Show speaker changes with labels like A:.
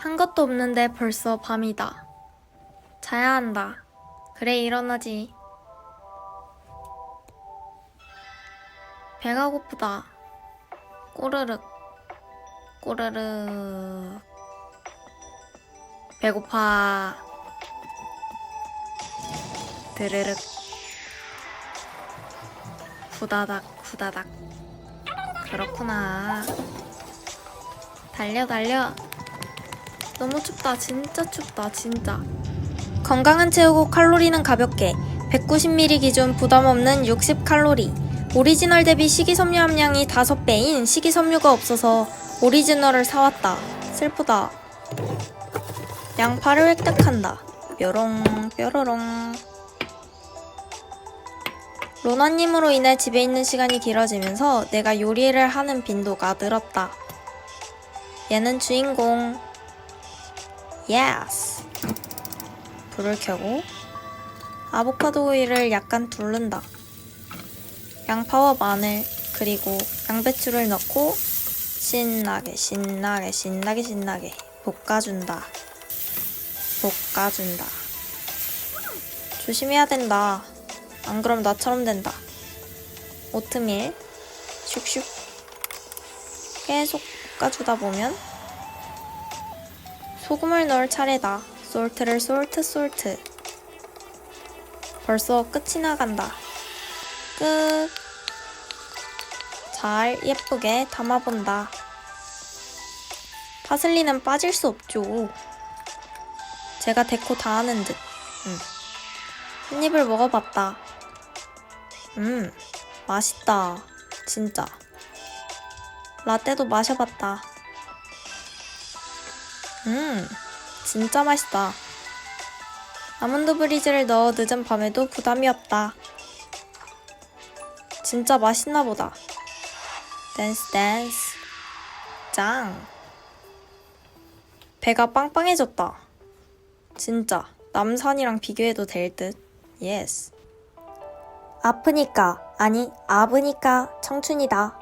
A: 한 것도 없는데 벌써 밤이다. 자야 한다. 그래, 일어나지. 배가 고프다. 꼬르륵. 꼬르륵. 배고파. 드르륵. 후다닥, 후다닥. 그렇구나. 달려, 달려. 너무 춥다. 진짜 춥다. 진짜. 건강한 채우고 칼로리는 가볍게 190ml 기준 부담 없는 60칼로리. 오리지널 대비 식이섬유 함량이 5배인 식이섬유가 없어서 오리지널을 사왔다. 슬프다. 양파를 획득한다. 뾰롱 뾰로롱. 로나님으로 인해 집에 있는 시간이 길어지면서 내가 요리를 하는 빈도가 늘었다. 얘는 주인공. 예스. 불을 켜고 아보카도 오일을 약간 두른다. 양파와 마늘 그리고 양배추를 넣고 신나게 신나게 신나게 신나게 볶아준다. 볶아준다. 조심해야 된다. 안 그럼 나처럼 된다. 오트밀 슉슉 계속 볶아주다 보면 소금을 넣을 차례다. 솔트를 솔트 솔트. 벌써 끝이 나간다. 끝. 잘 예쁘게 담아본다. 파슬리는 빠질 수 없죠. 제가 데코 다 하는 듯. 음. 한 입을 먹어봤다. 음, 맛있다. 진짜. 라떼도 마셔봤다. 음, 진짜 맛있다. 아몬드 브리즈를 넣어 늦은 밤에도 부담이 없다. 진짜 맛있나 보다. 댄스 댄스. 짱. 배가 빵빵해졌다. 진짜 남산이랑 비교해도 될 듯. 예스. 아프니까 아니 아브니까 청춘이다.